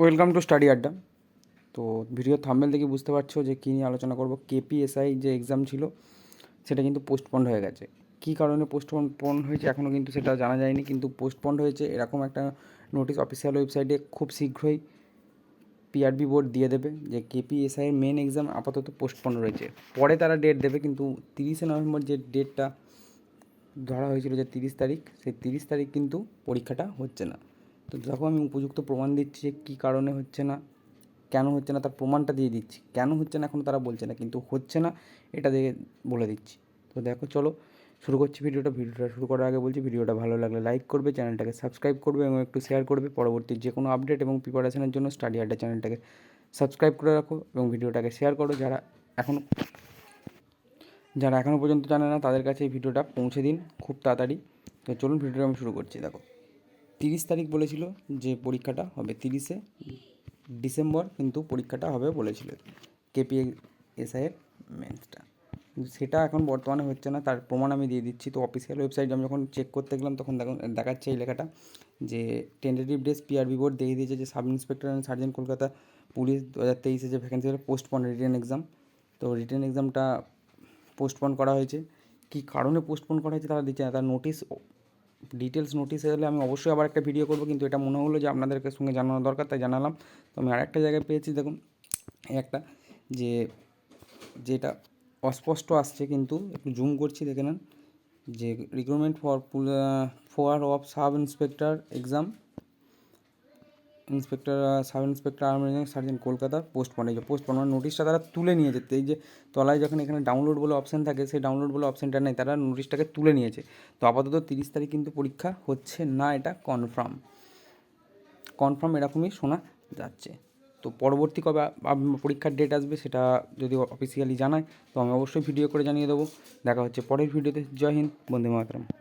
Welcome to study আড্ডা। তো video thumbnail থেকে বুঝতে পারছ যে কী নিয়ে আলোচনা করব। কেপিএসআই যে এক্সাম ছিল, সেটা কিন্তু পোস্টপন্ড হয়ে গেছে। কী কারণে পোস্টপন্ড হয়েছে এখনও কিন্তু সেটা জানা যায়নি, কিন্তু পোস্টপন্ড হয়েছে এরকম একটা নোটিশ অফিসিয়াল ওয়েবসাইটে খুব শীঘ্রই পিআরবি বোর্ড দিয়ে দেবে যে কেপিএসআই এর মেন এক্সাম আপাতত পোস্টপন্ড রয়েছে। পরে তারা ডেট দেবে, কিন্তু তিরিশে নভেম্বর যে ডেটটা ধরা হয়েছিল যে তিরিশ তারিখ, সেই তিরিশ তারিখ কিন্তু পরীক্ষাটা হচ্ছে না। তো দেখো আমি উপযুক্ত প্রমাণ দিচ্ছি যে কী কারণে হচ্ছে না, কেন হচ্ছে না, তার প্রমাণটা দিয়ে দিচ্ছি। কেন হচ্ছে না এখনও তারা বলছে না, কিন্তু হচ্ছে না এটা দিয়ে বলে দিচ্ছি। তো দেখো চলো শুরু করছি ভিডিওটা। ভিডিওটা শুরু করার আগে বলছি ভিডিওটা ভালো লাগলে লাইক করবে, চ্যানেলটাকে সাবস্ক্রাইব করবে এবং একটু শেয়ার করবে। পরবর্তী যে কোনো আপডেট এবং প্রিপারেশনের জন্য স্টাডি আড্ডা চ্যানেলটাকে সাবস্ক্রাইব করে রাখো এবং ভিডিওটাকে শেয়ার করো। যারা এখন, যারা এখনও পর্যন্ত জানে না, তাদের কাছে এই ভিডিওটা পৌঁছে দিন খুব তাড়াতাড়ি। তো চলুন ভিডিওটা আমি শুরু করছি, দেখো। তিরিশ তারিখ বলেছিল যে পরীক্ষাটা হবে, তিরিশে ডিসেম্বর কিন্তু পরীক্ষাটা হবে বলেছিল কেপি এসআইয়ের মেন্সটা সেটা এখন বর্তমানে হচ্ছে না, তার প্রমাণ আমি দিয়ে দিচ্ছি। তো অফিসিয়াল ওয়েবসাইট আমি যখন চেক করতে গেলাম, তখন দেখুন, দেখাচ্ছে এই লেখাটা যে টেন্টেটিভ ডেস পিআরবি বোর্ড দেখিয়ে দিয়েছে যে sub inspector and sergeant Kolkata police দু হাজার তেইশে যে ভ্যাকেন্সি হলো পোস্টপন রিটেন এক্সাম তো রিটার্ন এক্সামটা পোস্টপন করা হয়েছে। কী কারণে পোস্টপন করা হয়েছে তারা দিচ্ছে না, তার নোটিশ ডিটেলস নোটিশ এলে আমি অবশ্যই আবার একটা ভিডিও করব, কিন্তু এটা মনে হলো যে আপনাদেরকে সঙ্গে জানানো দরকার, তাই জানালাম। তো আমি আরেকটা জায়গায় পেয়েছি, দেখুন একটা, যে, যেটা অস্পষ্ট আসছে, কিন্তু একটু জুম করছি, দেখে নেন। যে recruitment for ফোয়ার of sub inspector exam inspector sub inspector, arm sergeant Kolkata post এই পোস্ট পন নোটিশটা তারা তুলে নিয়ে যেতে। এই যে তলায় যখন এখানে ডাউনলোড বলে অপশান থাকে, সেই ডাউনলোড বলে অপশানটা নেই, তারা নোটিশটাকে তুলে নিয়েছে। তো আপাতত তিরিশ তারিখ কিন্তু পরীক্ষা হচ্ছে না, এটা কনফার্ম কনফার্ম এরকমই শোনা যাচ্ছে। তো পরবর্তী কবে পরীক্ষার ডেট আসবে সেটা যদি অফিসিয়ালি জানায়, তো আমি অবশ্যই ভিডিও করে জানিয়ে দেবো। দেখা হচ্ছে পরের ভিডিওতে জয় হিন্দ, বন্দে মাতরম।